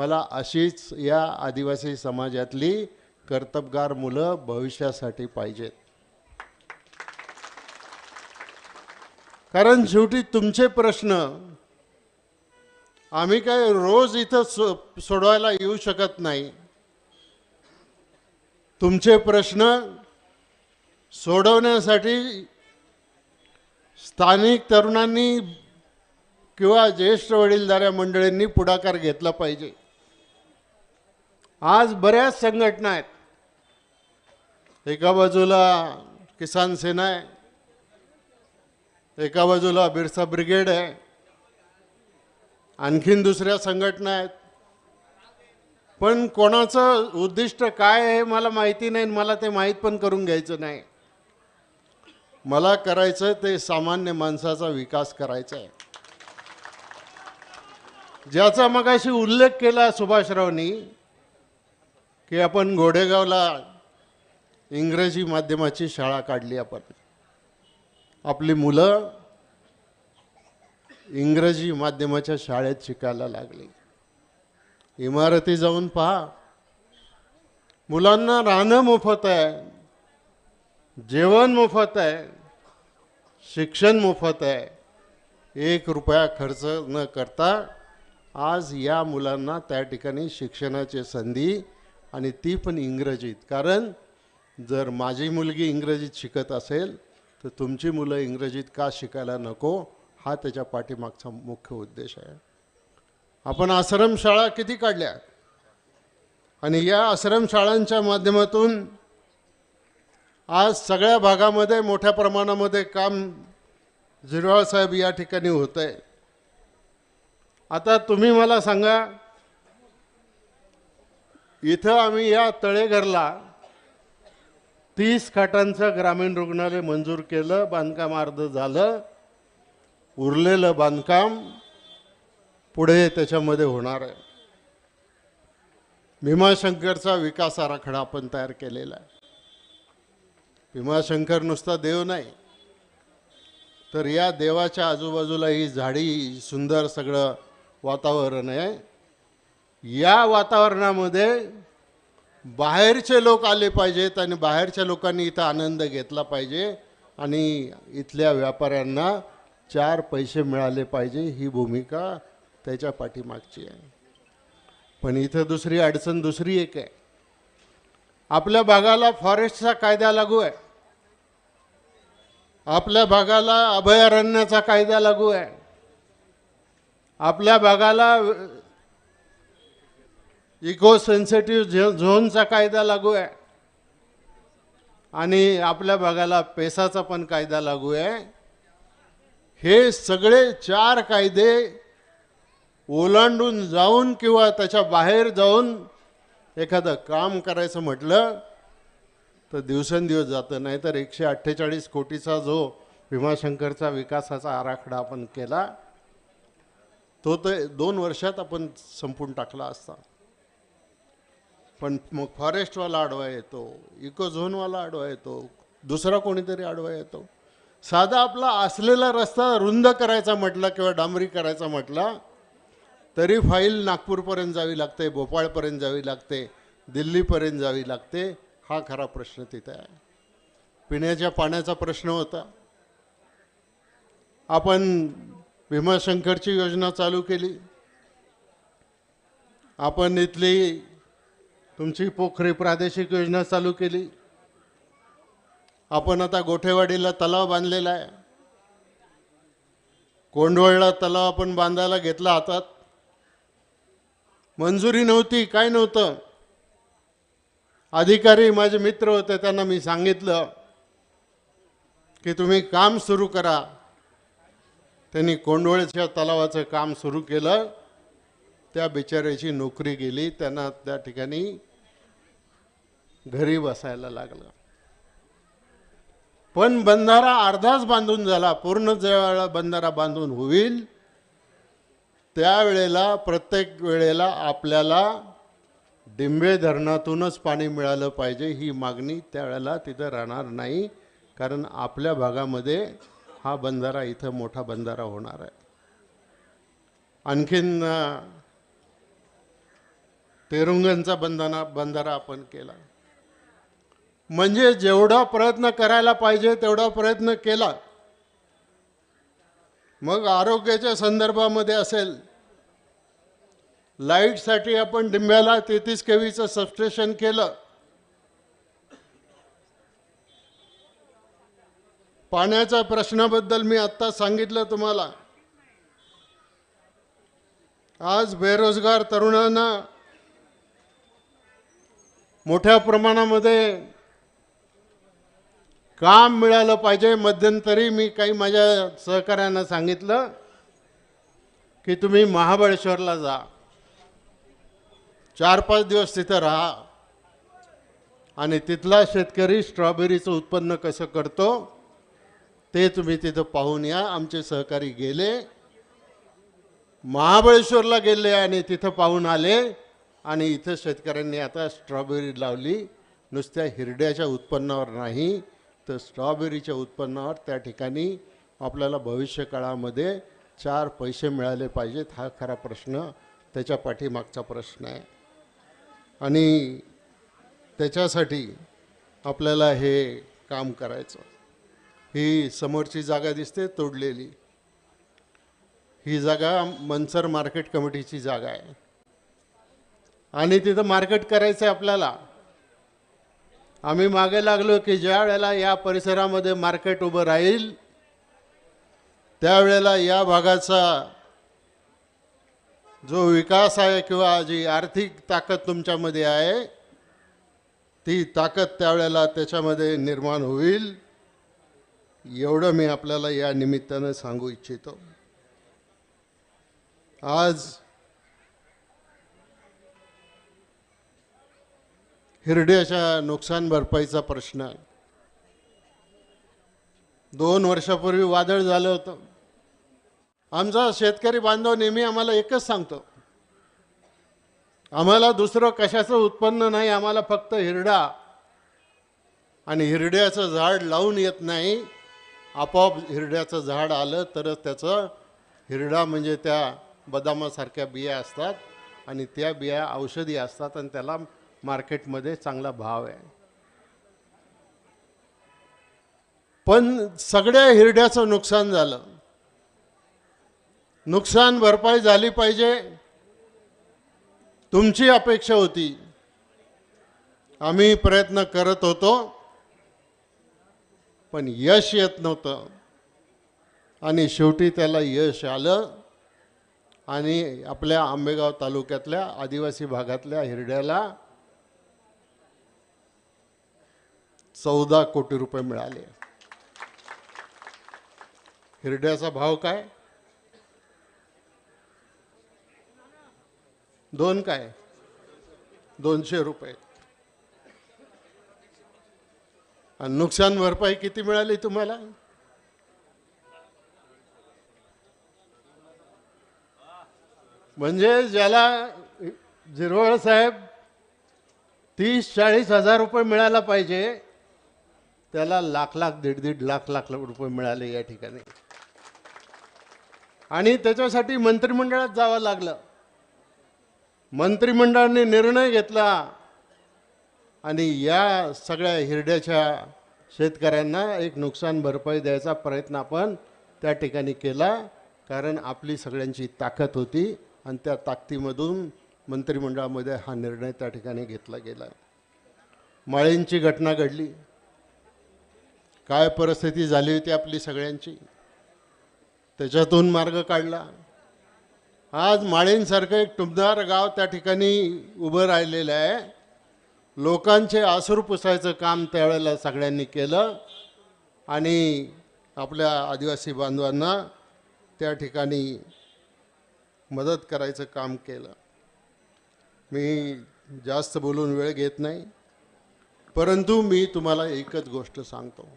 मला अशीच या आदिवासी समाजातली कर्तबगार मुलं भविष्यासाठी पाहिजेत. कारण शेवटी तुमचे प्रश्न आम्ही काय रोज इथं सो सोडवायला येऊ शकत नाही. तुमचे प्रश्न सोडवण्यासाठी स्थानिक तरुणांनी किंवा ज्येष्ठ वडीलधाऱ्या मंडळींनी पुढाकार घेतला पाहिजे. आज बऱ्याच संघटना आहेत. एका बाजूला किसान सेना आहे. एका बाजूला बिरसा ब्रिगेड आहे. आणखीन दुसऱ्या संघटना आहेत. पण कोणाचं उद्दिष्ट काय आहे मला माहिती नाही आणि मला ते माहीत पण करून घ्यायचं नाही. मला करायचं ते सामान्य माणसाचा विकास करायचा आहे ज्याचा मगाशी उल्लेख केला सुभाषरावनी की आपण घोडेगावला इंग्रजी माध्यमाची शाळा काढली आपण. आपली मुलं इंग्रजी माध्यमाच्या शाळेत शिकायला लागली. इमारती जाऊन पहा. मुलांना राहणं मोफत आहे. जेवण मोफत आहे. शिक्षण मोफत आहे. एक रुपया खर्च न करता आज या मुलांना त्या ठिकाणी शिक्षणाची संधी आणि ती पण इंग्रजीत. कारण जर माझी मुलगी इंग्रजीत शिकत असेल तर तुमची मुलं इंग्रजीत का शिकायला नको हा त्याच्या पाठीमागचा मुख्य उद्देश आहे. आपण आश्रमशाळा किती काढल्या? आणि या आश्रमशाळांच्या माध्यमातून आज सगळ्या भागामध्ये मोठ्या प्रमाणामध्ये काम जिरवाळ साहेब या ठिकाणी होत आहे आता तुम्ही मला सांगा इथं आम्ही या तळेघरला तीस खाटांचं ग्रामीण रुग्णालय मंजूर केलं बांधकाम अर्ध झालं उरलेलं बांधकाम पुढे त्याच्यामध्ये होणार आहे. भीमाशंकरचा विकास आराखडा आपण तयार केलेला आहे. भीमाशंकर नुसता देव नाही. तर या देवाच्या आजूबाजूला ही झाडी सुंदर सगळं वातावरण आहे. या वातावरणामध्ये बाहेरचे लोक आले पाहिजेत आणि बाहेरच्या लोकांनी इथं आनंद घेतला पाहिजे आणि इथल्या व्यापाऱ्यांना चार पैसे मिळाले पाहिजे ही भूमिका त्याच्या पाठीमागची आहे. पण इथं दुसरी अडचण दुसरी एक आहे. आपल्या भागाला फॉरेस्टचा कायदा लागू आहे. आपल्या भागाला अभयारण्याचा कायदा लागू आहे. आपल्या भागाला इको सेन्सिटिव्ह झोनचा कायदा लागू आहे. आणि आपल्या भागाला पेसाचा पण कायदा लागू आहे. हे सगळे चार कायदे ओलांडून जाऊन किंवा त्याच्या बाहेर जाऊन एखादं काम करायचं म्हटलं तर दिवसेंदिवस जातं. नाही तर एकशे अठ्ठेचाळीस कोटीचा जो भीमाशंकरचा विकासाचा आराखडा आपण केला तो तर दोन वर्षात आपण संपून टाकला असता. पण मग फॉरेस्टवाला आडवा येतो इको झोनवाला आडवा येतो दुसरा कोणीतरी आडवा येतो. साधा आपला असलेला रस्ता रुंद करायचा म्हटला किंवा डांबरी करायचा म्हटला तरी फाईल नागपूरपर्यंत जावी लागते भोपाळपर्यंत जावी लागते दिल्लीपर्यंत जावी लागते हा खरा प्रश्न तिथे आहे. पिण्याच्या पाण्याचा प्रश्न होता. आपण भीमाशंकरची योजना चालू केली. आपण इथली तुमची पोखरी प्रादेशिक योजना चालू केली. आपण आता गोठेवाडीला तलाव बांधलेला आहे. कोंडवळला तलाव आपण बांधायला घेतला हातात. मंजुरी नव्हती काय नव्हतं? अधिकारी माझे मित्र होते त्यांना मी सांगितलं की तुम्ही काम सुरू करा. त्यांनी कोंडवळच्या तलावाचं काम सुरू केलं. त्या बिचाऱ्याची नोकरी गेली त्यांना त्या ठिकाणी घरी बसायला लागलं. पण बंधारा अर्धाच बांधून झाला. पूर्ण ज्यावेळेला बंधारा बांधून होईल. त्यावेळेला प्रत्येक वेळेला आपल्याला डिंबे धरणातूनच पाणी मिळालं पाहिजे ही मागणी त्यावेळेला तिथं राहणार नाही. कारण आपल्या भागामध्ये हा बंधारा इथं मोठा बंधारा होणार आहे. आणखीन तेरुंगांचा तेरुंगणचा बंधना बंधारा आपण केला. म्हणजे जेवढा प्रयत्न करायला पाहिजे तेवढा प्रयत्न केला. मग आरोग्याच्या संदर्भामध्ये असेल लाईटसाठी आपण डिंब्याला तेहतीस केवीचं सबस्टेशन केलं. पाण्याच्या प्रश्नाबद्दल मी आत्ता सांगितलं तुम्हाला. आज बेरोजगार तरुणांना मोठ्या प्रमाणामध्ये काम मिळालं पाहिजे. मध्यंतरी मी काही माझ्या सहकाऱ्यांना सांगितलं की तुम्ही महाबळेश्वरला जा. चार पाच दिवस तिथं राहा. आणि तिथला शेतकरी स्ट्रॉबेरीचं उत्पन्न कसं करतो ते तुम्ही तिथं पाहून या. आमचे सहकारी गेले. महाबळेश्वरला गेले आणि तिथं पाहून आले. आणि इथं शेतकऱ्यांनी आता स्ट्रॉबेरी लावली. नुसत्या हिरड्याच्या उत्पन्नावर नाही. तर स्ट्रॉबेरीच्या उत्पन्नावर त्या ठिकाणी आपल्याला भविष्य काळामध्ये चार पैसे मिळाले पाहिजेत हा खरा प्रश्न त्याच्या पाठीमागचा प्रश्न आहे. आणि त्याच्यासाठी आपल्याला हे काम करायचं. ही समोरची जागा दिसते तोडलेली. ही जागा मनसर मार्केट कमिटीची जागा आहे. आणि तिथं मार्केट करायचं आहे आपल्याला. आम्ही मागे लागलो की ज्या वेळेला या परिसरामध्ये मार्केट उभं राहील त्यावेळेला या भागाचा जो विकास आहे किंवा जी आर्थिक ताकद तुमच्यामध्ये आहे ती ताकद त्यावेळेला त्याच्यामध्ये निर्माण होईल एवढं मी आपल्याला या निमित्तानं सांगू इच्छितो. आज हिरड्याच्या नुकसान भरपाईचा प्रश्न आहे. दोन वर्षापूर्वी वादळ झालं होतं. आमचा शेतकरी बांधव नेहमी आम्हाला एकच सांगतो. आम्हाला दुसरं कशाचं उत्पन्न नाही आम्हाला फक्त हिरडा. आणि हिरड्याचं झाड लावून येत नाही. आपोआप हिरड्याचं झाड आलं तरच त्याचं हिरडा म्हणजे त्या बदामासारख्या बिया असतात. आणि त्या बिया औषधी असतात आणि त्याला मार्केटमध्ये चांगला भाव आहे. पण सगळ्या हिरड्याचं नुकसान झालं. नुकसान भरपाई झाली पाहिजे. तुमची अपेक्षा होती. आम्ही प्रयत्न करत होतो. पण यश येत नव्हतं. आणि शेवटी त्याला यश आलं. आणि आपल्या आंबेगाव तालुक्यातल्या आदिवासी भागातल्या हिरड्याला चौदा कोटी रुपये मिळाले. हिरड्याचा भाव काय? दोन काय? दोनशे रुपये. आणि नुकसान भरपाई किती मिळाली तुम्हाला? म्हणजे ज्याला झिरवळ साहेब तीस चाळीस हजार रुपये मिळायला पाहिजे त्याला लाख लाख दीड दीड लाख लाख रुपये मिळाले या ठिकाणी. आणि त्याच्यासाठी मंत्रिमंडळात जावं लागलं. मंत्रिमंडळाने निर्णय घेतला. आणि या सगळ्या हिरड्याच्या शेतकऱ्यांना एक नुकसान भरपाई द्यायचा प्रयत्न आपण त्या ठिकाणी केला. कारण आपली सगळ्यांची ताकद होती आणि त्या ताकदीमधून मंत्रिमंडळामध्ये हा निर्णय त्या ठिकाणी घेतला गेला. माळींची घटना घडली. काय परिस्थिती झाली होती आपली सगळ्यांची? त्याच्यातून मार्ग काढला. आज माळींसारखं एक टुमदार गाव त्या ठिकाणी उभं राहिलेलं आहे. लोकांचे आसूर पुसायचं काम त्यावेळेला सगळ्यांनी केलं. आणि आपल्या आदिवासी बांधवांना त्या ठिकाणी मदत करायचं काम केलं. मी जास्त बोलून वेळ घेत नाही. परंतु मी तुम्हाला एकच गोष्ट सांगतो.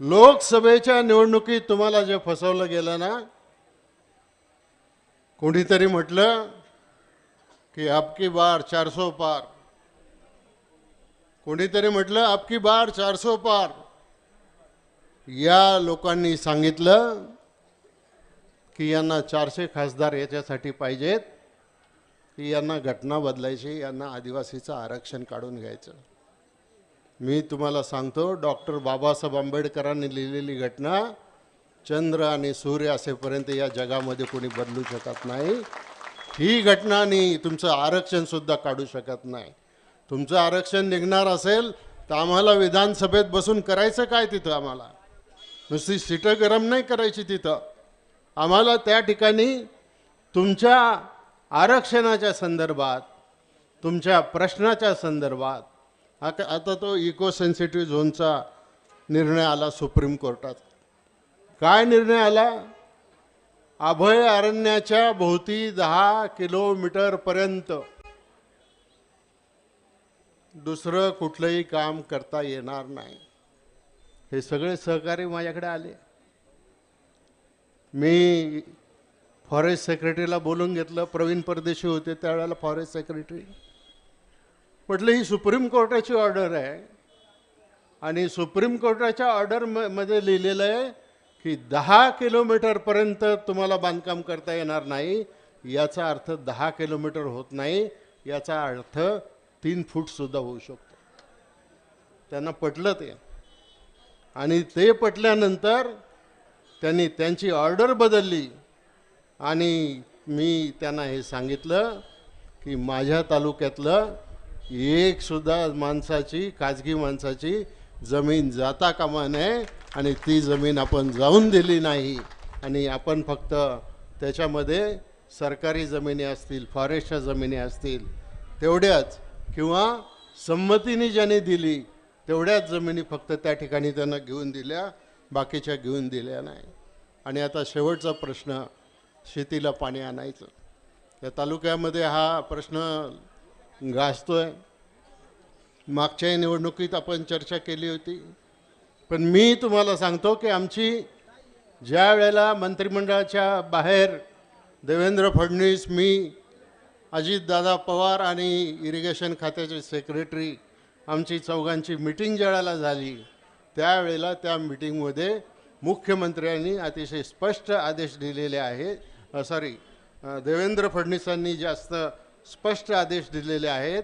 लोकसभेच्या निवडणुकीत तुम्हाला जे फसवलं गेलं ना कोणीतरी म्हटलं की आपकी बार चारसो पार. कोणीतरी म्हटलं आपकी बार चारसो पार. या लोकांनी सांगितलं की यांना चारशे खासदार याच्यासाठी पाहिजेत की यांना घटना बदलायची यांना आदिवासीचं आरक्षण काढून घ्यायचं. मी तुम्हाला सांगतो डॉक्टर बाबासाहेब आंबेडकरांनी लिहिलेली घटना चंद्र आणि सूर्य असेपर्यंत या जगामध्ये कोणी बदलू शकत नाही. ही घटना आणि तुमचं आरक्षणसुद्धा काढू शकत नाही. तुमचं आरक्षण निघणार असेल तर आम्हाला विधानसभेत बसून करायचं काय तिथं आम्हाला? नुसती सीटं गरम नाही करायची तिथं. आम्हाला त्या ठिकाणी तुमच्या आरक्षणाच्या संदर्भात तुमच्या प्रश्नाच्या संदर्भात आता आता तो इको सेन्सिटिव्ह झोनचा निर्णय आला सुप्रीम कोर्टात. काय निर्णय आला? अभय अरण्याच्या भोवती दहा किलोमीटरपर्यंत दुसरं कुठलंही काम करता येणार नाही. हे सगळे सहकारी माझ्याकडे आले. मी फॉरेस्ट सेक्रेटरीला बोलून घेतलं. प्रवीण परदेशी होते त्यावेळेला फॉरेस्ट सेक्रेटरी म्हटलं ही सुप्रीम कोर्टाची ऑर्डर आहे. आणि सुप्रीम कोर्टाच्या ऑर्डर म मध्ये लिहिलेलं आहे की दहा किलोमीटरपर्यंत तुम्हाला बांधकाम करता येणार नाही. याचा अर्थ दहा किलोमीटर होत नाही. याचा अर्थ तीन फूटसुद्धा होऊ शकतो. त्यांना पटलं ते. आणि ते पटल्यानंतर त्यांनी त्यांची ऑर्डर बदलली. आणि मी त्यांना हे सांगितलं की माझ्या तालुक्यातलं एक सुद्धा माणसाची खाजगी माणसाची जमीन जाता कामा नये आणि ती जमीन आपण जाऊन दिली नाही. आणि आपण फक्त त्याच्यामध्ये सरकारी जमिनी असतील फॉरेस्टच्या जमिनी असतील तेवढ्याच किंवा संमतीने ज्याने दिली तेवढ्याच जमिनी फक्त त्या ठिकाणी त्यांना घेऊन दिल्या बाकीच्या घेऊन दिल्या नाही. आणि आता शेवटचा प्रश्न शेतीला पाणी आणायचं. या तालुक्यामध्ये हा प्रश्न गाजतोय. मागच्याही निवडणुकीत आपण चर्चा केली होती. पण मी तुम्हाला सांगतो की आमची ज्या वेळेला मंत्रिमंडळाच्या बाहेर देवेंद्र फडणवीस मी अजितदादा पवार आणि इरिगेशन खात्याचे सेक्रेटरी आमची चौघांची मिटिंग ज्या झाली त्यावेळेला त्या मिटिंगमध्ये मुख्यमंत्र्यांनी अतिशय स्पष्ट आदेश दिलेले आहेत. सॉरी देवेंद्र फडणवीसांनी जास्त स्पष्ट आदेश दिलेले आहेत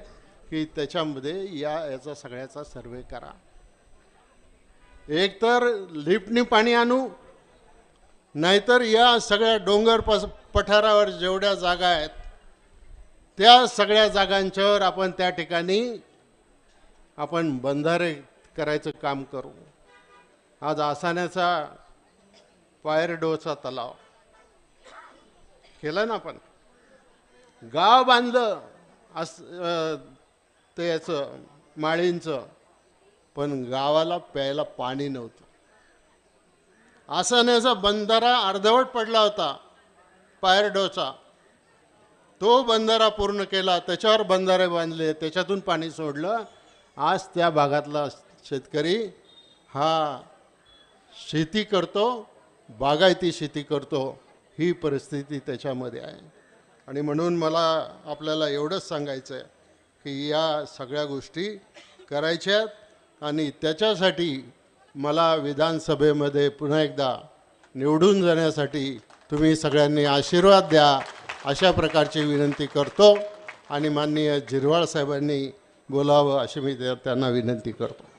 की त्याच्यामध्ये या याचा सगळ्याचा सर्वे करा. एकतर लिफ्टनी पाणी आणू नाहीतर या सगळ्या डोंगर पस पठारावर जेवढ्या जागा आहेत त्या सगळ्या जागांच्यावर आपण त्या ठिकाणी आपण बंधारे करायचं काम करू. आज आसाण्याचा पायरडोचा तलाव केला ना आपण? गाव बांधलं अस ते याचं माळींचं. पण गावाला प्यायला पाणी नव्हतं. आसाण्याचा बंधारा अर्धवट पडला होता पायरडोचा तो बंधारा पूर्ण केला त्याच्यावर बंधारे बांधले त्याच्यातून पाणी सोडलं. आज त्या भागातला शेतकरी हा शेती करतो बागायती शेती करतो ही परिस्थिती त्याच्यामध्ये आहे. आणि म्हणून मला आपल्याला एवढंच सांगायचं आहे की या सगळ्या गोष्टी करायच्यात आणि त्याच्यासाठी मला विधानसभेमध्ये पुन्हा एकदा निवडून जाण्यासाठी तुम्ही सगळ्यांनी आशीर्वाद द्या अशा प्रकारची विनंती करतो आणि माननीय जिरवाळ साहेबांनी बोलावं अशी मी त्या- त्यांना विनंती करतो.